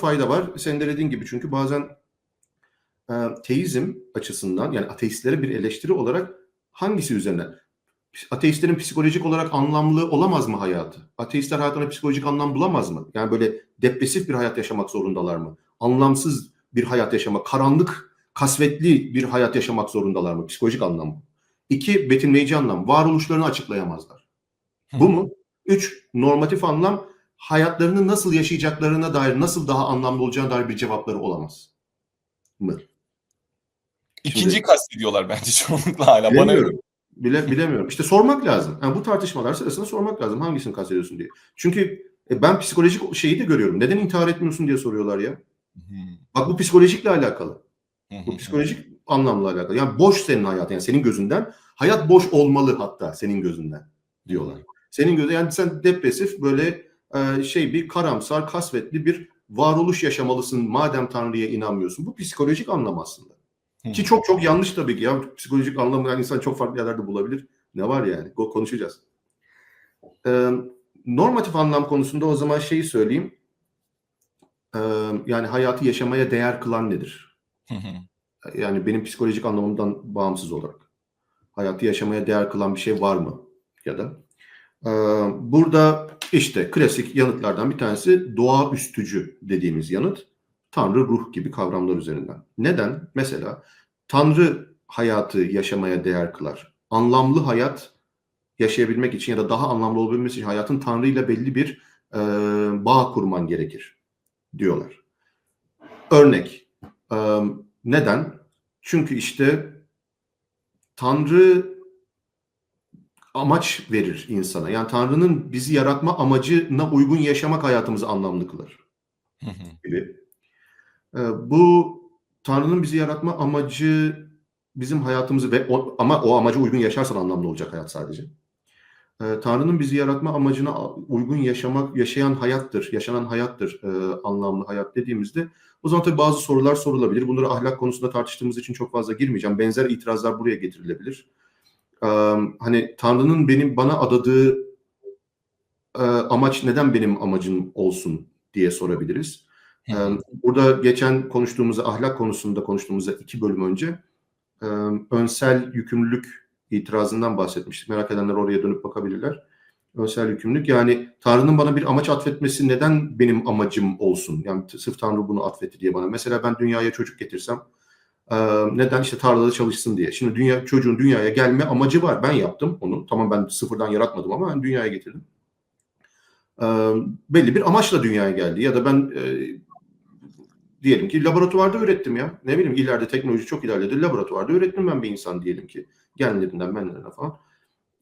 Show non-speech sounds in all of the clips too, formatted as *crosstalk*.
fayda var. Senin de dediğin gibi çünkü bazen e, teizm açısından yani ateistlere bir eleştiri olarak hangisi üzerinden? Ateistlerin psikolojik olarak anlamlı olamaz mı hayatı? Ateistler hayatına psikolojik anlam bulamaz mı? Yani böyle depresif bir hayat yaşamak zorundalar mı? Anlamsız bir hayat yaşamak, karanlık, kasvetli bir hayat yaşamak zorundalar mı? Psikolojik anlam. İki, betimleyici anlam. Varoluşlarını açıklayamazlar. Bu mu? Üç, normatif anlam. Hayatlarını nasıl yaşayacaklarına dair, nasıl daha anlamlı olacağına dair bir cevapları olamaz. Mı? İkinciyi Şimdi- kastediyorlar bence *laughs* çoğunlukla hala. Bana Bilemiyorum. Bile, bilemiyorum. İşte sormak lazım. Yani bu tartışmalar sırasında sormak lazım. Hangisini kastediyorsun diye. Çünkü e, ben psikolojik şeyi de görüyorum. Neden intihar etmiyorsun diye soruyorlar ya. Bak bu psikolojikle alakalı. Bu psikolojik anlamla alakalı. Yani boş senin hayatın. Yani senin gözünden. Hayat boş olmalı hatta senin gözünden diyorlar. Senin gözü yani sen depresif böyle e, şey bir karamsar, kasvetli bir varoluş yaşamalısın madem Tanrı'ya inanmıyorsun. Bu psikolojik anlam aslında. Hı Ki çok çok yanlış tabii ki ya. Psikolojik anlamı yani insan çok farklı yerlerde bulabilir. Ne var yani? Konuşacağız. Ee, normatif anlam konusunda o zaman şeyi söyleyeyim. Ee, yani hayatı yaşamaya değer kılan nedir? Yani benim psikolojik anlamımdan bağımsız olarak. Hayatı yaşamaya değer kılan bir şey var mı? Ya da ee, burada işte klasik yanıtlardan bir tanesi doğaüstücü dediğimiz yanıt. Tanrı, ruh gibi kavramlar üzerinden. Neden? Mesela Tanrı hayatı yaşamaya değer kılar. Anlamlı hayat yaşayabilmek için ya da daha anlamlı olabilmesi için hayatın Tanrı ile belli bir e, bağ kurman gerekir diyorlar. Örnek. e, neden? Çünkü işte Tanrı amaç verir insana. Yani Tanrı'nın bizi yaratma amacına uygun yaşamak hayatımızı anlamlı kılar gibi. Ee, bu Tanrı'nın bizi yaratma amacı bizim hayatımızı ve o, ama o amaca uygun yaşarsan anlamlı olacak hayat sadece. Ee, Tanrı'nın bizi yaratma amacına uygun yaşamak, yaşayan hayattır, yaşanan hayattır e, anlamlı hayat dediğimizde o zaman tabii bazı sorular sorulabilir. Bunları ahlak konusunda tartıştığımız için çok fazla girmeyeceğim. Benzer itirazlar buraya getirilebilir. Hani Tanrı'nın benim bana adadığı e, amaç neden benim amacım olsun diye sorabiliriz. Ee, Burada geçen konuştuğumuzda ahlak konusunda konuştuğumuzda iki bölüm önce önsel yükümlülük itirazından bahsetmiştik. Merak edenler oraya dönüp bakabilirler. Önsel yükümlülük yani Tanrı'nın bana bir amaç atfetmesi neden benim amacım olsun? Yani sırf Tanrı bunu atfetti diye bana. Mesela ben dünyaya çocuk getirsem e, neden işte tarlada çalışsın diye. Şimdi dünya çocuğun dünyaya gelme amacı var. Ben yaptım onu. Tamam ben sıfırdan yaratmadım ama ben dünyaya getirdim. E, belli bir amaçla dünyaya geldi. Ya da ben e, diyelim ki laboratuvarda ürettim ya. Ne bileyim ileride teknoloji çok ilerledi. Laboratuvarda ürettim ben bir insan diyelim ki. Genlerinden benlerine falan.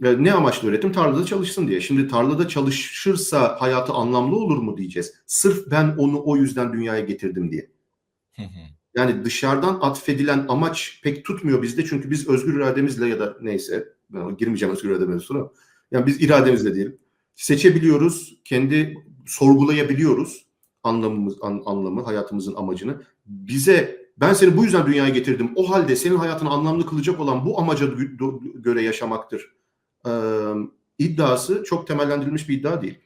Ve ne amaçla ürettim? Tarlada çalışsın diye. Şimdi tarlada çalışırsa hayatı anlamlı olur mu diyeceğiz. Sırf ben onu o yüzden dünyaya getirdim diye. Yani dışarıdan atfedilen amaç pek tutmuyor bizde. Çünkü biz özgür irademizle ya da neyse ben girmeyeceğim özgür irade mevzusuna. Yani biz irademizle diyelim. Seçebiliyoruz, kendi sorgulayabiliyoruz anlamımız an- anlamı, hayatımızın amacını. Bize ben seni bu yüzden dünyaya getirdim. O halde senin hayatını anlamlı kılacak olan bu amaca göre yaşamaktır. Ee, iddiası çok temellendirilmiş bir iddia değil.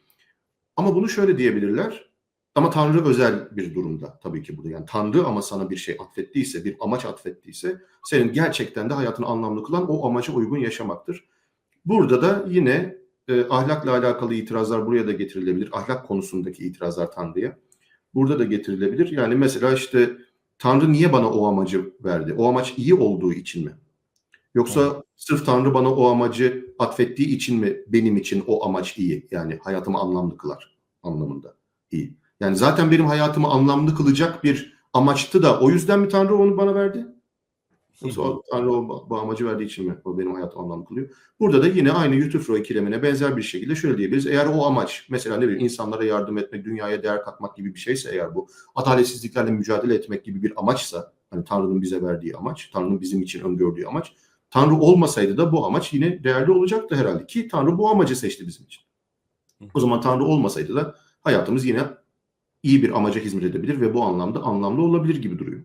Ama bunu şöyle diyebilirler. Ama Tanrı özel bir durumda tabii ki bu da. Yani Tanrı ama sana bir şey atfettiyse, bir amaç atfettiyse senin gerçekten de hayatını anlamlı kılan o amaca uygun yaşamaktır. Burada da yine e, ahlakla alakalı itirazlar buraya da getirilebilir. Ahlak konusundaki itirazlar Tanrı'ya. Burada da getirilebilir. Yani mesela işte Tanrı niye bana o amacı verdi? O amaç iyi olduğu için mi? Yoksa sırf Tanrı bana o amacı atfettiği için mi benim için o amaç iyi? Yani hayatımı anlamlı kılar anlamında iyi. Yani zaten benim hayatımı anlamlı kılacak bir amaçtı da o yüzden mi Tanrı onu bana verdi? Yoksa o Tanrı o, bu amacı verdiği için mi o benim hayatımı anlamlı kılıyor? Burada da yine aynı Euthyphro ikilemine benzer bir şekilde şöyle diyebiliriz. Eğer o amaç mesela ne bileyim insanlara yardım etmek, dünyaya değer katmak gibi bir şeyse eğer bu adaletsizliklerle mücadele etmek gibi bir amaçsa hani Tanrı'nın bize verdiği amaç, Tanrı'nın bizim için öngördüğü amaç Tanrı olmasaydı da bu amaç yine değerli olacaktı herhalde ki Tanrı bu amacı seçti bizim için. O zaman Tanrı olmasaydı da hayatımız yine iyi bir amaca hizmet edebilir ve bu anlamda anlamlı olabilir gibi duruyor.